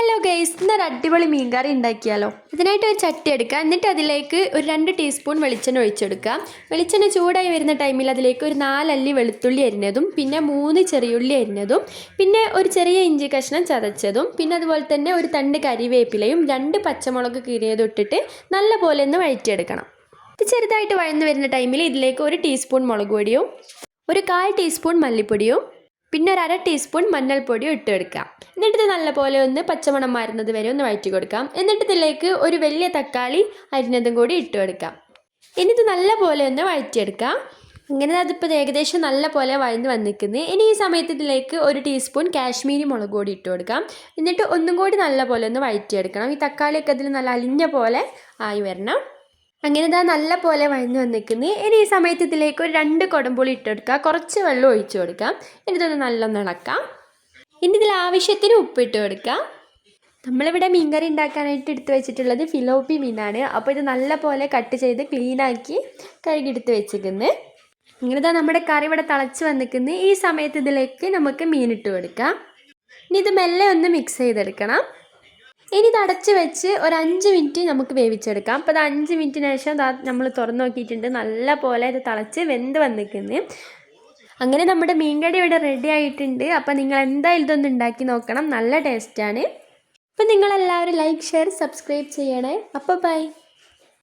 Hello guys ഇന്നൊരു അടിപൊളി മീൻകറി ഉണ്ടാക്കിയാലോ? ഇതിനായിട്ട് ഒരു ചട്ടി എടുക്കുക. എന്നിട്ട് അതിലേക്ക് ഒരു രണ്ട് ടീസ്പൂൺ വെളിച്ചെണ്ണ ഒഴിച്ചെടുക്കുക. വെളിച്ചെണ്ണ ചൂടായി വരുന്ന ടൈമിൽ അതിലേക്ക് ഒരു നാലല്ലി വെളുത്തുള്ളി അരിഞ്ഞതും പിന്നെ മൂന്ന് ചെറിയുള്ളി അരിഞ്ഞതും പിന്നെ ഒരു ചെറിയ ഇഞ്ചി കഷ്ണം ചതച്ചതും പിന്നെ അതുപോലെ തന്നെ ഒരു തണ്ട് കരിവേപ്പിലയും രണ്ട് പച്ചമുളക് കീറിയതും ഇട്ടിട്ട് നല്ല പോലെ ഒന്ന് വഴറ്റിയെടുക്കണം. ഇത് ചെറുതായിട്ട് വഴന്നു വരുന്ന ടൈമിൽ ഇതിലേക്ക് ഒരു ടീസ്പൂൺ മുളക് പൊടിയും ഒരു കാൽ ടീസ്പൂൺ മല്ലിപ്പൊടിയും പിന്നെ ഒരു അര ടീസ്പൂൺ മഞ്ഞൾപ്പൊടിയും ഇട്ട് കൊടുക്കാം എന്നിട്ട് ഇത് നല്ലപോലെ ഒന്ന് പച്ചമണം മാറുന്നത് വരെ ഒന്ന് വഴറ്റി കൊടുക്കാം എന്നിട്ട് ഇതിലേക്ക് ഒരു വലിയ തക്കാളി അരിഞ്ഞതും കൂടി ഇട്ട് കൊടുക്കാം ഇനി ഇത് നല്ലപോലെ ഒന്ന് വഴറ്റിയെടുക്കാം. ഇങ്ങനെ അതിപ്പോൾ ഏകദേശം നല്ല പോലെ വഴന്ന് വന്നിരിക്കുന്നത് ഇനി ഈ സമയത്ത് ഇതിലേക്ക് ഒരു ടീസ്പൂൺ കാശ്മീരി മുളക് പൊടി ഇട്ട് കൊടുക്കാം എന്നിട്ട് ഒന്നും കൂടി നല്ല പോലെ ഒന്ന് വഴറ്റിയെടുക്കണം. ഈ തക്കാളിയൊക്കെ അതിൽ നല്ല അലിഞ്ഞ പോലെ ആയി വരണം. അങ്ങനെ ഇതാ നല്ല പോലെ വഴന്ന് വന്നിരിക്കുന്നത് ഇനി ഈ സമയത്ത് ഇതിലേക്ക് ഒരു രണ്ട് കുടംപുളി ഇട്ടെടുക്കുക കുറച്ച് വെള്ളം ഒഴിച്ചു കൊടുക്കാം. ഇതൊന്ന് നല്ലൊന്ന് ഇളക്കാം. ഇനി ഇതിൽ ആവശ്യത്തിന് ഉപ്പിട്ട് കൊടുക്കാം. നമ്മളിവിടെ മീൻകറി ഉണ്ടാക്കാനായിട്ട് എടുത്തു വെച്ചിട്ടുള്ളത് ഫിലോപ്പി മീനാണ്. അപ്പോൾ ഇത് നല്ല പോലെ കട്ട് ചെയ്ത് ക്ലീനാക്കി കഴുകിയെടുത്ത് വെച്ചിരിക്കുന്നത് ഇങ്ങനെ ഇതാ നമ്മുടെ കറി ഇവിടെ തിളച്ച് വന്നിരിക്കുന്നത് ഈ സമയത്ത് ഇതിലേക്ക് നമുക്ക് മീനിട്ട് കൊടുക്കാം. ഇനി ഇത് മെല്ലെ ഒന്ന് മിക്സ് ചെയ്തെടുക്കണം. ഇനി ഇത് അടച്ച് വെച്ച് ഒരു അഞ്ച് മിനിറ്റ് നമുക്ക് വേവിച്ചെടുക്കാം. അപ്പോൾ അത് അഞ്ച് മിനിറ്റിന് ശേഷം നമ്മൾ തുറന്ന് നോക്കിയിട്ടുണ്ട്. നല്ല പോലെ ഇത് തിളച്ച് വെന്ത് വന്നിരിക്കുന്നത് അങ്ങനെ നമ്മുടെ മീൻകടി ഇവിടെ റെഡി ആയിട്ടുണ്ട്. അപ്പോൾ നിങ്ങൾ എന്തായാലും ഇതൊന്ന് ഉണ്ടാക്കി നോക്കണം. നല്ല ടേസ്റ്റാണ് അപ്പോൾ നിങ്ങളെല്ലാവരും ലൈക്ക് ഷെയർ സബ്സ്ക്രൈബ് ചെയ്യണേ. അപ്പോൾ ബൈ